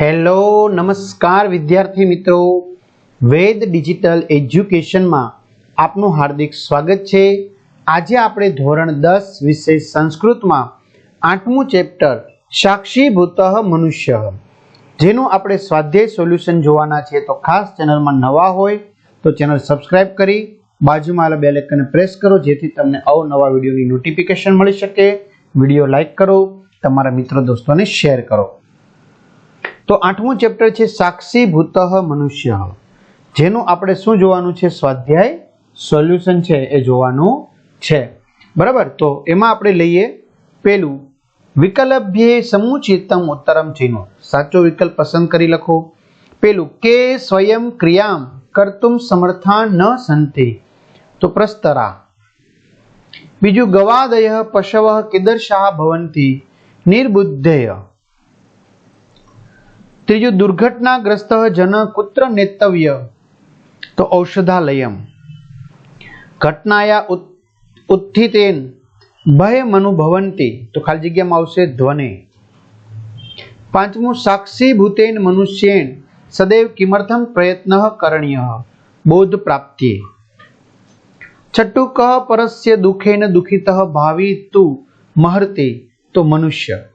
Hello, નમસ્કાર વિદ્યાર્થી મિત્રો. વેદ ડિજિટલ એજ્યુકેશનમાં આપનું હાર્દિક સ્વાગત છે. આજે આપણે ધોરણ દસ વિષય સંસ્કૃતમાં આઠમું ચેપ્ટર સાક્ષીભૂત મનુષ્ય જેનું આપણે સ્વાધ્યાય સોલ્યુશન જોવાના છે. તો ખાસ ચેનલમાં નવા હોય તો ચેનલ સબસ્ક્રાઇબ કરી, બાજુમાં આવેલા બે આઇકનને પ્રેસ કરો, જેથી તમને અવનવા વિડીયોની નોટિફિકેશન મળી શકે. વીડિયો લાઇક કરો, તમારા મિત્રો દોસ્તોને શેર કરો. તો આઠમું ચેપ્ટર છે, સાક્ષીભૂત મનુષ્ય. જેનું આપણે શું જોવાનું છે? સ્વાધ્યાય સોલ્યુશન છે, એ જોવાનું છે. બરાબર? તો એમાં આપણે લઈએ પેલું. વિકલ્ભ્યે સમુચિતમ ઉત્તરમ ચિહ્નો. સાચો વિકલ્પ પસંદ કરી લખો. પેલું, કે સ્વયં ક્રિયામ કર્તુમ સમર્થા ન સંતિ. તો પ્રસ્તરા. બીજું, ગવાદય પશવ કિદર્શાહ ભવંતી. નિર્બુદ્ધેય. ત્રીજું દુર્ઘટનાગ્રસ્ત જન કુત્ર નેતવ્ય તો ઔષધાલયમ. ઘટનાયા ઉત- ઉત્થિતેન. ભય મનુભવંતી. તો ખાલી જગ્યામાં આવશે ધ્વને. પાંચમું, સાક્ષીભૂતેન મનુષ્યેન સદૈવ કિમર્થમ પ્રયત્ન કરણીય. બોધ પ્રાપ્તિ છઠ્ઠું કહ પરસ્ય દુઃખેન દુઃખિત ભાવી તું મહર્તે. તો મનુષ્ય.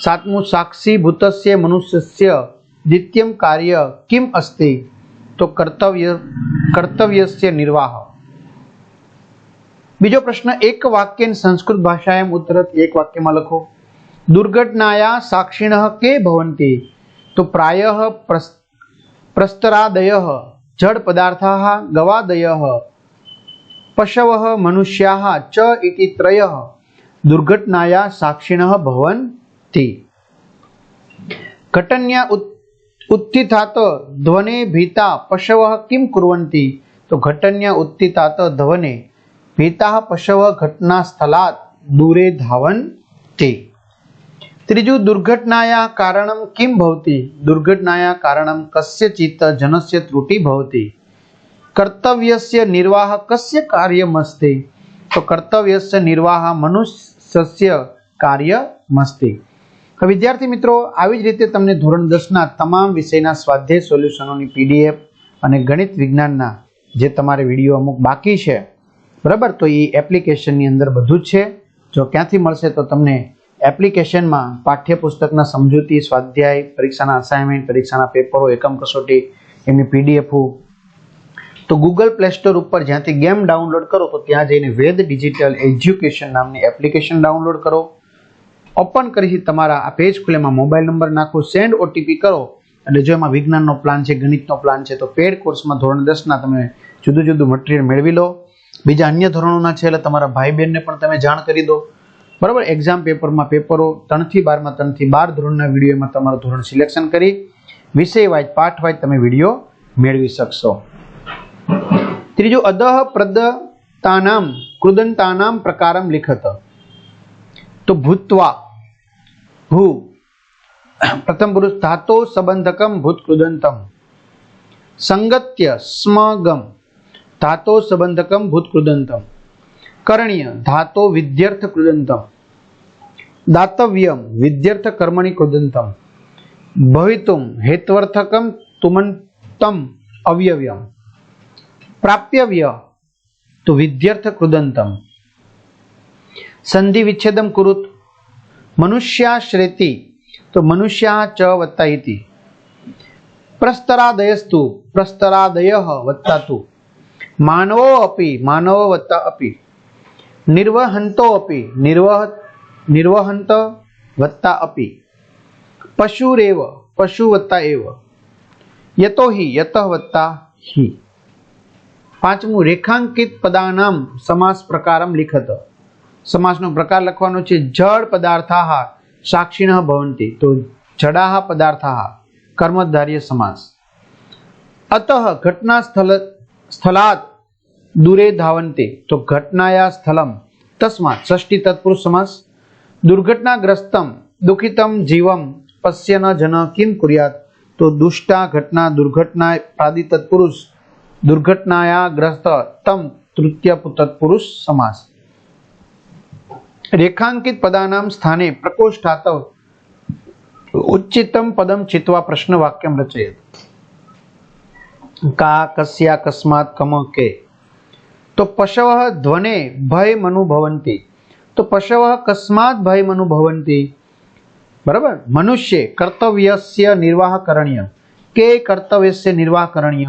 સાતમું સાક્ષીભૂતસ્ય મનુષ્યસ્ય નિત્યમ કાર્ય કિમ અસ્તિ તો કર્તવ્ય કર્તવ્યસ્ય નિર્વાહ બીજો પ્રશ્ન એક વાક્ય સંસ્કૃત ભાષાએમ ઉત્તરત એક વાક્યમાં લખો દુર્ઘટનાયા સાક્ષિણ કે ભવંતી તો પ્રાય પ્રસ- પ્રસ્તરાદય જડ પદાર્થા ગવાદય પશવ મનુષ્યા ચ ઇતિ ત્રય દુર્ઘટનાયા સાક્ષિણ ભવંતી ઘટન્યા ઉત- ઉત્થિતાત ધ્વને ભીતા પશવ કિમ કુર્વન્તિ તો ઘટન્યા ઉત્થિતાત ધ્વને ભીતા પશવ ઘટના સ્થલાત દૂરે ધાવન્તિ ત્રીજું દુર્ઘટનાયા કારણમ કિમ ભવતી દુર્ઘટનાયા કારણમ કસ્યચિત જનસ્ય ત્રુટિ ભવતી કર્તવ્યસ્ય નિર્વાહ કસ્ય કાર્યમસ્તિ તો કર્તવ્યસ્ય નિર્વાહ મનુષ્યસ્ય કાર્યમસ્તિ વિદ્યાર્થી મિત્રો, આવી જ રીતે તમને ધોરણ દસના તમામ વિષયના સ્વાધ્યાય સોલ્યુશનોની પીડીએફ અને ગણિત વિજ્ઞાનના જે તમારે વીડિયો અમુક બાકી છે, બરાબર? તો એ એપ્લિકેશનની અંદર બધું જ છે. જો ક્યાંથી મળશે તો તમને એપ્લિકેશનમાં પાઠ્યપુસ્તકના સમજૂતી, સ્વાધ્યાય, પરીક્ષાના અસાઇનમેન્ટ પરીક્ષાના પેપરો એકમ કસોટી એમની પીડીએફ તો ગૂગલ પ્લે સ્ટોર ઉપર જ્યાંથી ગેમ ડાઉનલોડ કરો, તો ત્યાં જઈને વેદ ડિજિટલ એજ્યુકેશન નામની એપ્લિકેશન ડાઉનલોડ કરો. ઓપન કરી તમારા આ પેજ ખુલેમાં મોબાઈલ નંબર નાખો, સેન્ડ ઓટીપી કરો. એટલે જો એમાં વિજ્ઞાનનો પ્લાન છે, ગણિતનો પ્લાન છે, તો પેડ કોર્સમાં ધોરણ દસના તમે જુદું જુદું મટીરિયલ મેળવી લો. બીજા અન્ય ધોરણોના છે, એટલે તમારા ભાઈ બહેનને પણ તમે જાણ કરી દો. બરાબર? એક્ઝામ પેપરમાં પેપરો ત્રણથી બારમાં, ત્રણથી બાર ધોરણના વિડીયોમાં તમારું ધોરણ સિલેક્શન કરી વિષય વાઇઝ પાઠ વાઇઝ તમે વીડિયો મેળવી શકશો. ત્રીજું અદહ પ્રદતાનામ કૃદંતાનામ પ્રકારમ લિખત. તો ભૂત્વા ભૂ. પ્રથમ પુરુષ ધાતો સંબંધકમ ભૂતકૃદંતમ સંગત્ય સ્મગમ. ધાતો સંબંધકમ ભૂતકૃદંતમ કરણીય ધાતો વિદ્યર્થ કૃદંતમ દાતવ્યમ વિદ્યર્થ કર્મણી કૃદંતમ ભવિતુમ હેત્વર્થકમ તુમંતમ અવ્યવ્યમ. પ્રાપ્યવ્ય તો વિદ્યર્થ કૃદંતમ સંધિ વિચ્છેદમ કુરુત. મનુષ્યાશ્રેતિ તો મનુષ્યા ચ વત્તા ઇતિ પ્રસ્તરાદયસ્તુ પ્રસ્તરાદય વત્તા તુ માનવો અપી માનવો વત્તા અપી નિર્વહંતો અપી નિર્વહ નિર્વહંત વત્તા અપી પશુરેવ પશુ વત્તા એવ યતો હિ યત વત્તા હિ પાંચમું રેખાંકિત પદાનામ સમાસ પ્રકારમ લિખત સમાસનો પ્રકાર લખવાનો છે, જળ પદાર્થાહ સાક્ષીણ ભવંતી. તો જડાહ પદાર્થાહ, કર્મધાર્ય સમાસ. અતઃ ઘટના સ્થલ સ્થલાત દૂરે ધાવંતે. તો ઘટનાયા સ્થલમ તસ્માત, ષષ્ઠી તત્પુરુષ સમાસ. દુર્ઘટનાગ્રસ્તમ, દુઃખિતમ જીવમ પશ્ય ન જન કિમ કુર્યાત. તો દુષ્ટા ઘટના, દુર્ઘટના આદિ તત્પુરુષ દુર્ઘટનાયા ગ્રસ્ત તમ તૃતીય તત્પુરુષ સમાસ. રેખાંકિત પદાનામ સ્થાને પ્રકોષ્ઠાતવ ઉચ્ચિતમ પદમ ચિત્વા પ્રશ્ન વાક્યમ રચયત. કા કસ્યા કસ્માત કમ કે. તો પશવ ધ્વને ભય મનુભવંતી તો પશવ કસ્માત ભય મનુભવંતી બરાબર? મનુષ્ય કર્તવ્યસ્ય નિર્વાહ કરણીય. કે કર્તવ્યસ્ય નિર્વાહ કરણીય?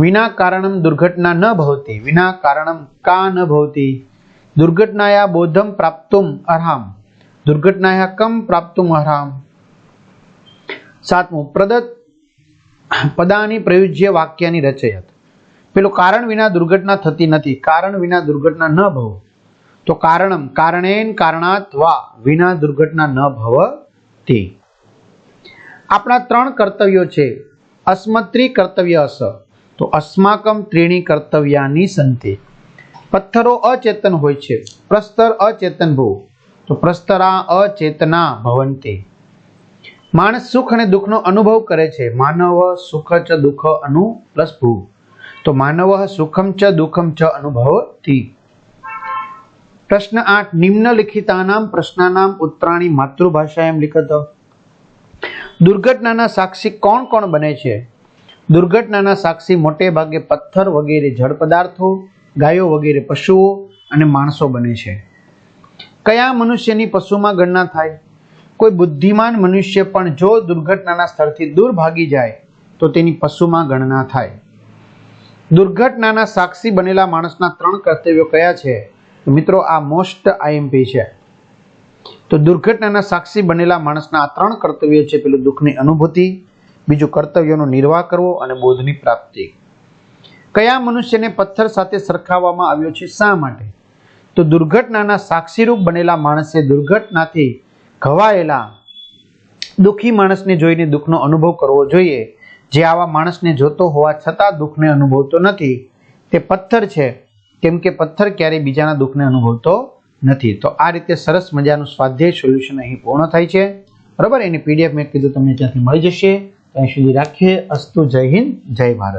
વિના કારણમ દુર્ઘટના ન ભવતી. વિના કારણમ કા ન ભવતી? દુર્ઘટનાયા બોધમ પ્રાપ્તુમ અર્હામ દુર્ઘટનાયા કમ પ્રાપ્તુમ અર્હામ સાતમું પ્રદત્ત પદાની પ્રયુજ્ય વાક્યની રચયત પેલું કારણ વિના દુર્ઘટના થતી નથી કારણ વિના દુર્ઘટના ન ભવ તો કારણમ કારણેન કારણાત વા વિના દુર્ઘટના ન ભવતી આપણા ત્રણ કર્તવ્યો છે અસ્મત્રી કર્તવ્ય અસ તો અસ્માકમ ત્રીણી કર્તવ્યાની સંતિ પથ્થરો અચેતન હોય છે. પ્રસ્તર અચેતન ભૂ તો પ્રસ્તરા અચેતના ભવંતી. માણસ સુખ અને દુઃખનો અનુભવ કરે છે. માનવ સુખ ચ દુઃખ અનુ પ્લસ ભૂ. તો માનવ સુખમ ચ દુઃખમ ચ અનુભવતી. પ્રશ્ન આઠ, નિમ્નલિખિતાનામ પ્રશ્નાનામ ઉત્તરાણી માતૃભાષાએમ લિખતો. દુર્ઘટનાના સાક્ષી કોણ કોણ બને છે? દુર્ઘટનાના સાક્ષી મોટે ભાગે પથ્થર વગેરે જળ પદાર્થો ગાયો વગેરે, પશુઓ અને માણસો બને છે. કયા મનુષ્યની પશુમાં ગણના થાય? કોઈ બુદ્ધિમાન મનુષ્ય પણ જો દુર્ઘટનાના સ્થળથી દૂર ભાગી જાય, તો તેની પશુમાં ગણના થાય. દુર્ઘટનાના સાક્ષી બનેલા માણસના ત્રણ કર્તવ્યો કયા છે? મિત્રો, આ મોસ્ટ આઈએમપી છે. તો દુર્ઘટનાના સાક્ષી બનેલા માણસના આ ત્રણ કર્તવ્યો છે. પેલું દુઃખની અનુભૂતિ, બીજું કર્તવ્યોનો નિર્વાહ કરવો અને બોધની પ્રાપ્તિ. કયા મનુષ્યને પથ્થર સાથે સરખાવવામાં આવ્યો છે? શા માટે? તો દુર્ઘટનાના સાક્ષીરૂપ બનેલા માણસે દુર્ઘટનાથી ઘવાયેલા દુઃખી માણસને જોઈને દુઃખનો અનુભવ કરવો જોઈએ. જે આવા માણસને જોતો હોવા છતાં દુઃખને અનુભવતો નથી. તે પથ્થર છે. કેમ કે પથ્થર ક્યારેય બીજાના દુઃખને અનુભવતો નથી. તો આ રીતે સરસ મજાનું સ્વાધ્યાય સોલ્યુશન અહીં પૂર્ણ થાય છે. બરાબર? એની પીડીએફ મેં કીધું તમને ત્યાંથી મળી જશે. ત્યાં સુધી રાખીએ. અસ્તુ જય હિન્દ, જય ભારત.